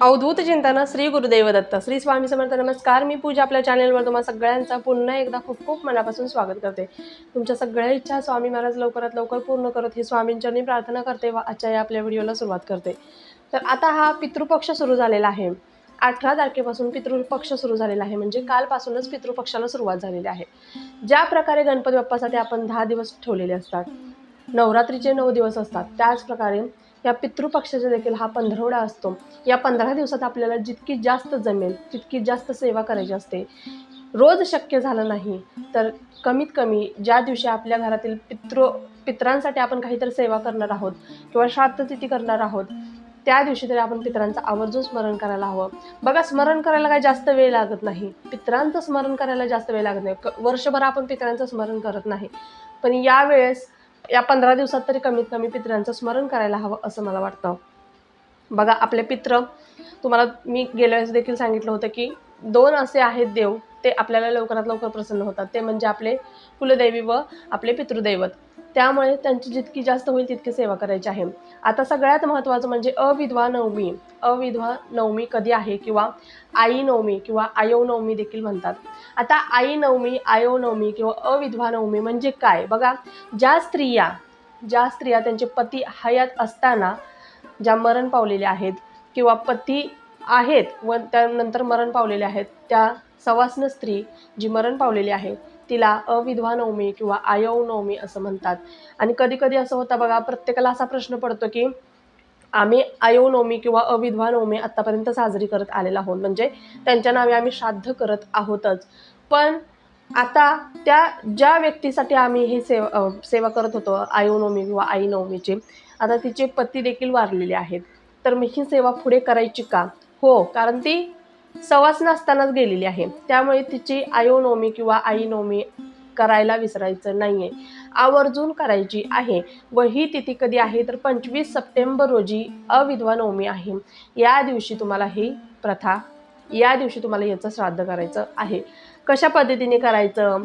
अवधूत चिंतन श्री गुरुदेव दत्त श्री स्वामी समर्थ नमस्कार. मी पूजा आपल्या चॅनेलवर तुम्हाला सगळ्यांचा पुन्हा एकदा खूप खूप मनापासून स्वागत करते. तुमच्या सगळ्या इच्छा स्वामी महाराज लवकरात लवकर पूर्ण करत ही स्वामींच्यांनी प्रार्थना करते व आजच्या या आपल्या व्हिडिओला सुरुवात करते. तर आता हा पितृपक्ष सुरू झालेला आहे. अठरा तारखेपासून पितृपक्ष सुरू झालेला आहे. म्हणजे कालपासूनच पितृपक्षाला सुरुवात झालेली आहे. ज्या प्रकारे गणपती बाप्पासाठी आपण दहा दिवस ठेवलेले असतात नवरात्रीचे नऊ दिवस असतात त्याचप्रकारे या पितृपक्षाचा देखील हा पंधरवडा असतो. या पंधरा दिवसात आपल्याला जितकी जास्त जमेल तितकी जास्त सेवा करायची असते. रोज शक्य झालं नाही तर कमीत कमी ज्या दिवशी आपल्या घरातील पितृ पितरांसाठी आपण काहीतरी सेवा करणार आहोत किंवा श्राद्धतिथी करणार आहोत त्या दिवशी तरी आपण पितरांचं आवर्जून स्मरण करायला हवं. बघा स्मरण करायला काही जास्त वेळ लागत नाही. पितरांचं स्मरण करायला जास्त वेळ लागत नाही. क- वर्षभर आपण पितरांचं स्मरण करत नाही. पण यावेळेस या पंधरा दिवसात तरी कमीत कमी पितरांचं स्मरण करायला हवं असं मला वाटतं. बघा आपले पित्र तुम्हाला मी गेल्या वेळेस देखील सांगितलं होतं की दोन असे आहेत देव ते आपल्याला लवकरात लवकर प्रसन्न होतात. ते म्हणजे आपले कुलदैवी व आपले पितृदैवत. त्यामुळे त्यांची जितकी जास्त होईल तितकी सेवा करायची आहे. आता सगळ्यात महत्त्वाचं म्हणजे अविधवा नवमी. अविधवा नवमी कधी आहे किंवा आई नवमी किंवा आयो नवमी देखील म्हणतात. आता आई नवमी आयो नवमी किंवा अविधवा नवमी म्हणजे काय? बघा ज्या स्त्रिया ज्या स्त्रिया त्यांचे पती हयात असताना ज्या मरण पावलेल्या आहेत किंवा पती आहेत व त्यानंतर मरण पावलेले आहेत त्या सवासन स्त्री जी मरण पावलेली आहे तिला अविधवा नवमी किंवा आयव नवमी असं म्हणतात. आणि कधी कधी असं होतं बघा प्रत्येकाला असा प्रश्न पडतो की आम्ही आयव नवमी किंवा अविधवा नवमी आत्तापर्यंत साजरी करत आलेला आहोत. म्हणजे त्यांच्या नावे आम्ही श्राद्ध करत आहोतच. पण आता त्या ज्या व्यक्तीसाठी आम्ही हे सेवा सेवा करत होतो आयव नवमी किंवा आई नवमीची आता तिचे पती देखील वारलेले आहेत. तर मी ही सेवा पुढे करायची का? हो कारण ती सवास नसतानाच गेलेली आहे. त्यामुळे तिची आयोनोमी किंवा आईनोमी करायला विसरायचं नाही आहे आवर्जून करायची आहे. व ही तिथी कधी आहे तर पंचवीस सप्टेंबर रोजी अविधवा नवमी आहे. या दिवशी तुम्हाला ही प्रथा या दिवशी तुम्हाला याचं श्राद्ध करायचं आहे. कशा पद्धतीने करायचं?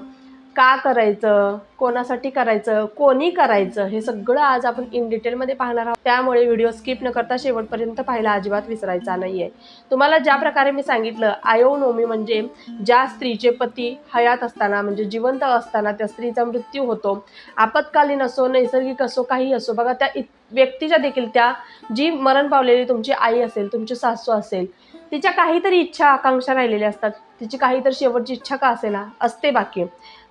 का करायचं कोणासाठी करायचं कोणी करायचं हे सगळं आज आपण इन डिटेलमध्ये पाहणार आहोत. त्यामुळे व्हिडिओ स्किप न करता शेवटपर्यंत पाहायला अजिबात विसरायचा नाही आहे तुम्हाला ज्या प्रकारे मी सांगितलं आयो नवमी म्हणजे ज्या स्त्रीचे पती हयात असताना म्हणजे जिवंत असताना त्या स्त्रीचा मृत्यू होतो. आपत्कालीन असो नैसर्गिक असो काही असो बघा त्या इत व्यक्तीच्या देखील त्या जी मरण पावलेली तुमची आई असेल तुमची सासू असेल तिच्या काहीतरी इच्छा आकांक्षा राहिलेल्या असतात. तिची काहीतरी शेवटची इच्छा का असेना असते बाकी.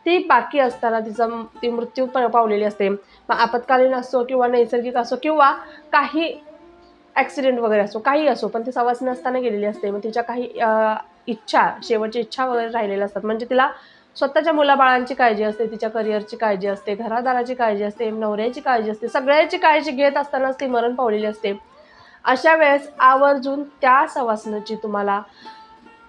ती बाकी असताना तिचा ती मृत्यू प- पावलेली असते. मग आपत्कालीन असो किंवा नैसर्गिक असो किंवा काही ॲक्सिडेंट वगैरे असो काही असो पण ती सवास नसताना गेलेली असते. मग तिच्या काही इच्छा शेवटची इच्छा वगैरे राहिलेल्या असतात. म्हणजे तिला स्वतःच्या मुलाबाळांची काळजी असते तिच्या करिअरची काळजी असते घरादाराची काळजी असते नवऱ्याची काळजी असते सगळ्याची काळजी घेत असतानाच ती मरण पावलेली असते. अशा वेळेस आवर्जून त्या सवासनाची तुम्हाला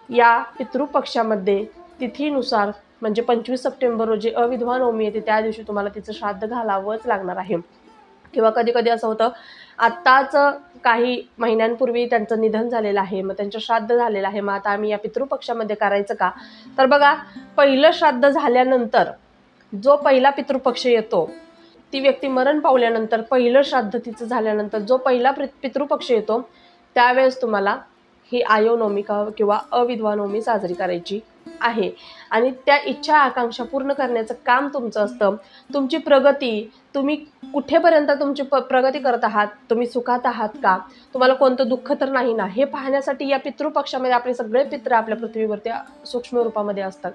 या पितृपक्षामध्ये तिथीनुसार म्हणजे पंचवीस सप्टेंबर रोजी अविधवा नवमी येते त्या दिवशी तुम्हाला तिचं श्राद्ध घालावंच लागणार आहे. किंवा कधी कधी असं होतं आत्ताच काही महिन्यांपूर्वी त्यांचं निधन झालेलं आहे मग त्यांचं श्राद्ध झालेलं आहे मग आता आम्ही या पितृपक्षामध्ये करायचं का? तर बघा पहिलं श्राद्ध झाल्यानंतर जो पहिला पितृपक्ष येतो ती व्यक्ती मरण पावल्यानंतर पहिलं श्राद्ध तिचं झाल्यानंतर जो पहिला पितृपक्ष येतो त्यावेळेस तुम्हाला ही आयोनवमी किंवा अविधवानवमी साजरी करायची आहे. आणि त्या इच्छा आकांक्षा पूर्ण करण्याचं काम तुमचं असतं. तुमची प्रगती तुम्ही कुठेपर्यंत तुमची प प्रगती करत आहात तुम्ही सुखात आहात का? तुम्हाला कोणतं दुःख तर नाही ना? हे पाहण्यासाठी या पितृपक्षामध्ये आपले सगळे पित्र आपल्या पृथ्वीवरती सूक्ष्म रूपामध्ये असतात.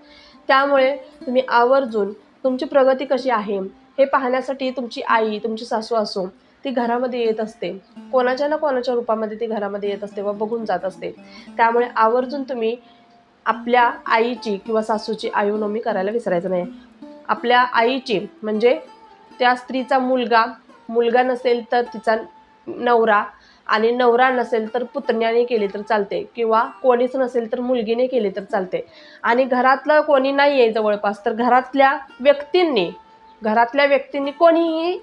त्यामुळे तुम्ही आवर्जून तुमची प्रगती कशी आहे हे पाहण्यासाठी तुमची आई तुमची सासू असो ती घरामध्ये येत असते. कोणाच्या ना कोणाच्या रूपामध्ये ती घरामध्ये येत असते व बघून जात असते. त्यामुळे आवर्जून तुम्ही आपल्या आईची किंवा सासूची आयुनोमी करायला विसरायचं नाही आपल्या आईची म्हणजे त्या स्त्रीचा मुलगा मुलगा नसेल तर तिचा नवरा आणि नवरा नसेल तर पुतण्याने केली तर चालते किंवा कोणीच नसेल तर मुलगीने केली तर चालते. आणि घरातलं कोणी नाही आहे जवळपास तर घरातल्या व्यक्तींनी घरातल्या व्यक्तींनी कोणीही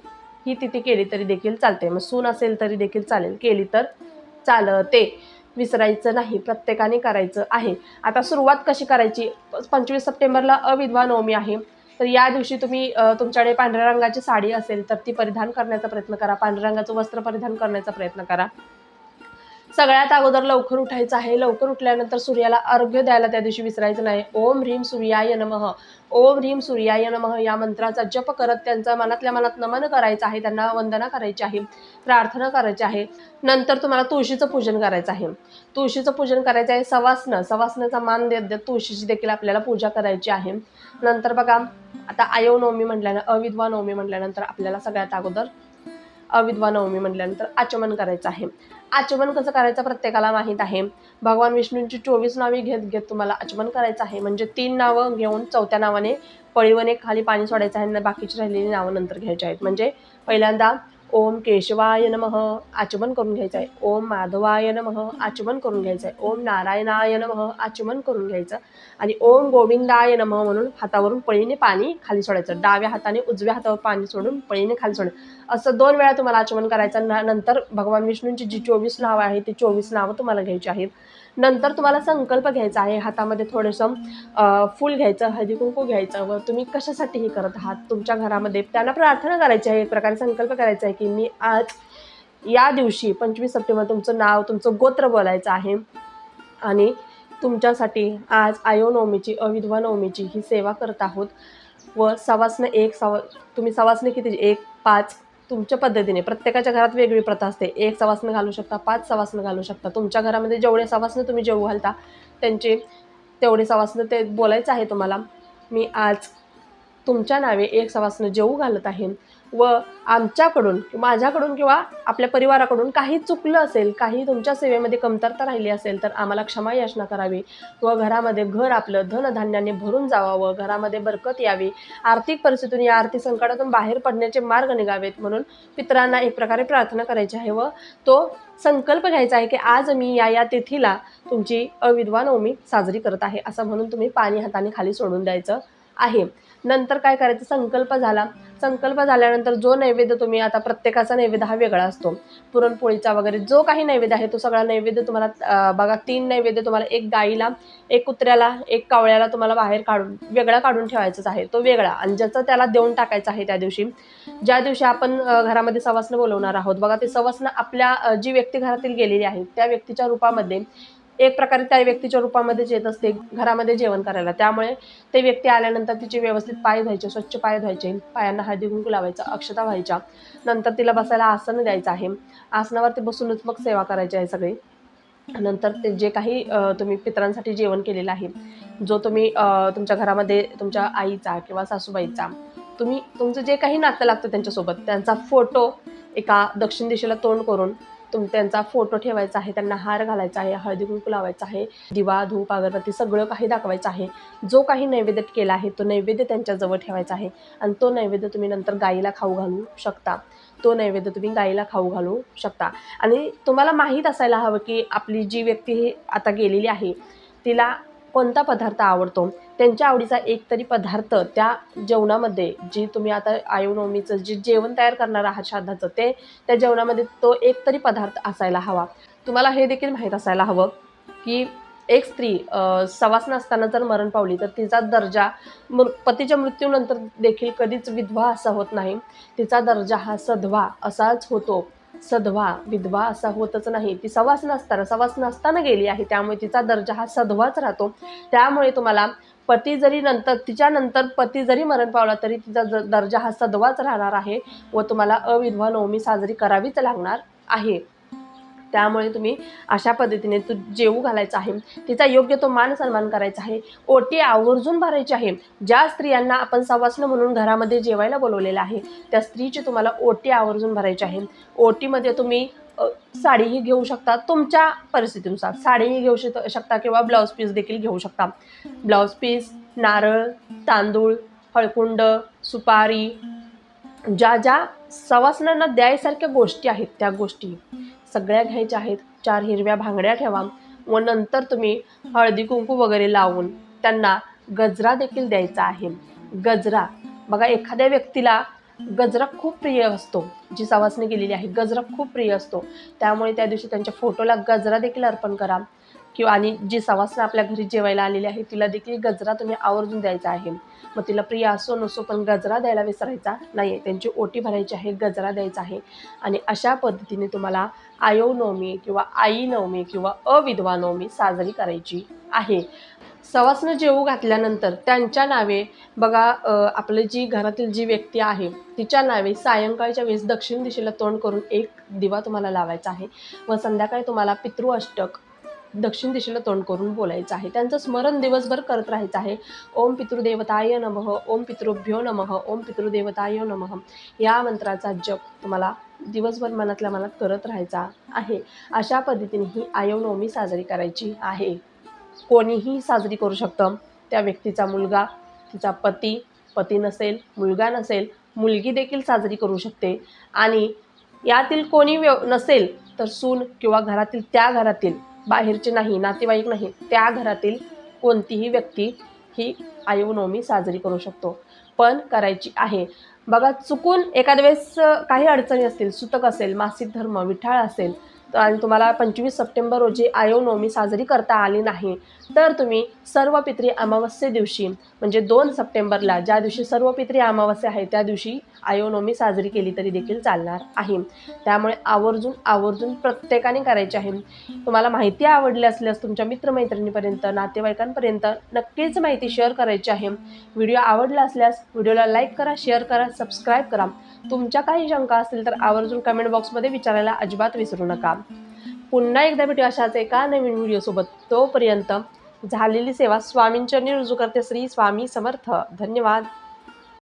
ही तिथे केली तरी देखील चालते. मग सून असेल तरी देखील चालेल केली तर चालते. विसरायचं नाही प्रत्येकाने करायचं आहे. आता सुरुवात कशी करायची? पंचवीस सप्टेंबरला अविधवा नवमी आहे. तर या दिवशी तुम्ही तुमच्याकडे पांढऱ्या रंगाची साडी असेल तर ती परिधान करण्याचा प्रयत्न करा. पांढऱ्या रंगाचं वस्त्र परिधान करण्याचा प्रयत्न करा. सगळ्यात अगोदर लवकर उठायचं आहे. लवकर उठल्यानंतर सूर्याला अर्घ्य द्यायला त्या दिवशी विसरायचं नाही. ओम ह्रीम सूर्याय नमः. ओम ह्रीम सूर्याय नमः या मंत्राचा जप करत त्यांचा मनातल्या मनात नमन करायचं आहे. त्यांना वंदना करायची आहे. प्रार्थना करायची आहे. नंतर तुम्हाला तुळशीचं पूजन करायचं आहे. तुळशीचं पूजन करायचं आहे सवासनं. सवासनाचा मान देत देत तुळशीची देखील आपल्याला पूजा करायची आहे. नंतर बघा आता आयो नवमी म्हटल्यानं अविधवा नवमी म्हटल्यानंतर आपल्याला सगळ्यात अगोदर अविद्वा नवमी म्हटल्यानंतर आचमन करायचं आहे. आचमन कसं करायचं प्रत्येकाला माहीत आहे. भगवान विष्णूंची चोवीस नावे घेत घेत तुम्हाला आचमन करायचं आहे. म्हणजे तीन नावं घेऊन चौथ्या नावाने पळीवने खाली पाणी सोडायचं आहे आणि बाकीची राहिलेली नावं नंतर घ्यायची आहेत. म्हणजे पहिल्यांदा ओम केशवाय नमः. आचमन करून घ्यायचं आहे ओम माधवाय नमः. आचमन करून घ्यायचं आहे ओम नारायणाय नमः. आचमन करून घ्यायचं. आणि ओम गोविंदाय नमः म्हणून हातावरून पळीने पाणी खाली सोडायचं. डाव्या हाताने उजव्या हातावर पाणी सोडून पळीने खाली सोडायचं असं दोन वेळा तुम्हाला आचमन करायचं. नंतर भगवान विष्णूंची जी चोवीस नावं आहेत ती चोवीस नावं तुम्हाला घ्यायची आहेत. नंतर तुम्हाला संकल्प घ्यायचा आहे हातामध्ये थोडंसं फूल घ्यायचं हळदी कुंकू घ्यायचं व तुम्ही कशासाठी हे करत आहात? तुमच्या घरामध्ये त्यांना प्रार्थना करायची आहे एक प्रकारे संकल्प करायचा आहे की मी आज या दिवशी पंचवीस सप्टेंबर तुमचं नाव तुमचं गोत्र बोलायचं आहे आणि तुमच्यासाठी आज आयोनवमीची अविधवा नवमीची ही सेवा करत आहोत व सवासनं एक सवा तुम्ही सवासनं किती? एक पाच तुमच्या पद्धतीने प्रत्येकाच्या घरात वेगळी प्रथा असते. एक सवासनं घालू शकता पाच सवासनं घालू शकता. तुमच्या घरामध्ये जेवढे सवासनं तुम्ही जेवू घालता त्यांचे तेवढे सवासनं ते बोलायचं आहे तुम्हाला. मी आज तुमच्या नावे एक सवासनं जेवू घालत आहे. व आमच्याकडून माझ्याकडून किंवा आपल्या परिवाराकडून काही चुकलं असेल काही तुमच्या सेवेमध्ये कमतरता राहिली असेल तर आम्हाला क्षमा याचना करावी. व घरामध्ये घर आपलं धनधान्याने भरून जावावं घरामध्ये बरकत यावी. आर्थिक परिस्थितीतून या आर्थिक संकटातून बाहेर पडण्याचे मार्ग निघावेत म्हणून पितरांना एक प्रकारे प्रार्थना करायची आहे व तो संकल्प घ्यायचा आहे की आज मी या या तिथीला तुमची अविधवा नवमी साजरी करत आहे असं म्हणून तुम्ही पाणी हाताने खाली सोडून द्यायचं आहे. नंतर काय करायचं? संकल्प झाला. संकल्प झाल्यानंतर जो नैवेद्य तुम्ही आता प्रत्येकाचा नैवेद्य हा वेगळा असतो. पुरणपोळीचा वगैरे जो काही नैवेद्य आहे तो सगळा नैवेद्य तुम्हाला बघा तीन नैवेद्य तुम्हाला एक गाईला एक कुत्र्याला एक कावळ्याला तुम्हाला बाहेर काढून वेगळा काढून ठेवायचाच आहे. तो वेगळा. आणि ज्याचं त्याला देऊन टाकायचं आहे त्या दिवशी ज्या दिवशी आपण घरामध्ये सवासनं बोलवणार आहोत बघा ते सवासनं आपल्या जी व्यक्ती घरातील गेलेली आहे त्या व्यक्तीच्या रूपामध्ये एक प्रकारे त्या व्यक्तीच्या रूपामध्येच येत असते घरामध्ये जेवण करायला. त्यामुळे ते व्यक्ती आल्यानंतर तिचे व्यवस्थित पाय धुवायचे स्वच्छ पाय धुवायचे पायांना हळदी कुंकू लावायचा अक्षता व्हायच्या. नंतर तिला बसायला आसन द्यायचं आहे. आसनावरती बसूनच मग सेवा करायची आहे सगळी. नंतर ते जे काही तुम्ही पितरांसाठी जेवण केलेलं आहे जो तुम्ही तुमच्या घरामध्ये तुमच्या आईचा किंवा सासूबाईचा तुम्ही तुमचं जे काही नातं लागतं त्यांच्यासोबत त्यांचा फोटो एका दक्षिण दिशेला तोंड करून तुम त्यांचा फोटो ठेवायचा आहे त्यांना हार घालायचा आहे हळदी कुंकू लावायचा आहे दिवा धूप अगरबत्ती सगळं काही दाखवायचं आहे. जो काही नैवेद्य केला आहे तो नैवेद्य त्यांच्याजवळ ठेवायचा आहे आणि तो नैवेद्य तुम्ही नंतर गाईला खाऊ घालू शकता. तो नैवेद्य तुम्ही गाईला खाऊ घालू शकता. आणि तुम्हाला माहीत असायला हवं की आपली जी व्यक्ती ही आता गेलेली आहे तिला कोणता पदार्थ आवडतो? त्यांच्या आवडीचा एक तरी पदार्थ त्या जेवणामध्ये जी तुम्ही आता आयुनवमीचं जे जेवण तयार करणार आहात श्राद्धाचं ते त्या जेवणामध्ये तो एक तरी पदार्थ असायला हवा. तुम्हाला हे देखील माहीत असायला हवं की एक स्त्री सवास नसताना असताना जर मरण पावली तर तिचा दर्जा मृ पतीच्या मृत्यूनंतर देखील कधीच विधवा असा होत नाही. तिचा दर्जा हा सधवा असाच होतो. सधवा विधवा असा होतच नाही. ती सवास नसताना सवास नसताना गेली आहे. त्यामुळे तिचा दर्जा हा सधवाच राहतो. त्यामुळे तुम्हाला पती जरी नंतर तिच्यानंतर पती जरी मरण पावला तरी तिचा ज- दर्जा हा सधवाच राहणार आहे व तुम्हाला अविधवा नवमी साजरी करावीच लागणार आहे. त्यामुळे तुम्ही अशा पद्धतीने तू जेवू घालायचं आहे. तिचा योग्य तो मान सन्मान करायचा आहे. ओटी आवर्जून भरायची आहे. ज्या स्त्रियांना आपण सवासनं म्हणून घरामध्ये जेवायला बोलवलेलं आहे त्या स्त्रीची तुम्हाला ओटी आवर्जून भरायची आहे. ओटीमध्ये तुम्ही साडीही घेऊ शकता तुमच्या परिस्थितीनुसार. साडीही घेऊ शक शकता किंवा ब्लाऊज पीस देखील घेऊ शकता. ब्लाऊज पीस नारळ तांदूळ हळकुंड सुपारी ज्या ज्या सवासनांना द्यायसारख्या गोष्टी आहेत त्या गोष्टी सगळ्या घ्यायच्या आहेत. चार हिरव्या भांगड्या ठेवा व नंतर तुम्ही हळदी कुंकू वगैरे लावून त्यांना गजरा देखील द्यायचा आहे. गजरा. बघा एखाद्या व्यक्तीला गजरा खूप प्रिय असतो जी सवासणी केलेली आहे. गजरा खूप प्रिय असतो. त्यामुळे त्या दिवशी त्यांच्या फोटोला गजरा देखील अर्पण करा. किंवा आणि जी सवासनं आपल्या घरी जेवायला आलेली आहे तिला देखील गजरा तुम्ही आवर्जून द्यायचा आहे. मग तिला प्रिय असो नसो पण गजरा द्यायला विसरायचा नाही आहे त्यांची ओटी भरायची आहे गजरा द्यायचा आहे. आणि अशा पद्धतीने तुम्हाला आयोनवमी किंवा आई नवमी किंवा अविधवा नवमी साजरी करायची आहे. सवासनं जेवू घातल्यानंतर त्यांच्या नावे बघा आपली जी घरातील जी व्यक्ती आहे तिच्या नावे सायंकाळच्या वेळेस दक्षिण दिशेला तोंड करून एक दिवा तुम्हाला लावायचा आहे. व संध्याकाळी तुम्हाला पितृअष्टक दक्षिण दिशेला तोंड करून बोलायचं आहे. त्यांचं स्मरण दिवसभर करत राहायचं आहे. ओम पितृदेवताय नमः ओम पितृभ्यो नमः ओम पितृदेवताय नमः. या मंत्राचा जप तुम्हाला दिवसभर मनातल्या मनात करत राहायचा आहे. अशा पद्धतीने ही आयोनवमी साजरी करायची आहे. कोणीही साजरी करू शकतं. त्या व्यक्तीचा मुलगा तिचा पती पती नसेल मुलगा नसेल मुलगी देखील साजरी करू शकते. आणि यातील कोणी व्यव नसेल तर सून किंवा घरातील त्या घरातील बाहेरचे नाही नातेवाईक नाही त्या घरातील कोणतीही व्यक्ती ही आयुनवमी साजरी करू शकतो. पण करायची आहे. बघा चुकून एखाद्या वेळेस काही अडचणी असतील सुतक असेल मासिक धर्म विठाळ असेल तर आणि तुम्हाला पंचवीस सप्टेंबर रोजी आयोनवमी साजरी करता आली नाही तर तुम्ही सर्व पित्री अमावस्ये दिवशी म्हणजे दोन सप्टेंबरला ज्या दिवशी सर्व पित्री अमावस्या आहे त्या दिवशी आयोनवमी साजरी केली तरी देखील चालणार आहे. त्यामुळे आवर्जून आवर्जून प्रत्येकाने करायचे आहे. तुम्हाला माहिती आवडली असल्यास तुमच्या मित्रमैत्रिणीपर्यंत नातेवाईकांपर्यंत नक्कीच माहिती शेअर करायची आहे. व्हिडिओ आवडला असल्यास व्हिडिओला लाईक करा शेअर करा सबस्क्राईब करा. तुमच्या काही शंका असतील तर आवर्जून कमेंट बॉक्समध्ये विचारायला अजिबात विसरू नका. पुन्हा एकदा भेटू अशाच एका नवीन व्हिडिओसोबत तोपर्यंत झालेली सेवा स्वामींच्या रुजू करते. श्री स्वामी समर्थ. धन्यवाद.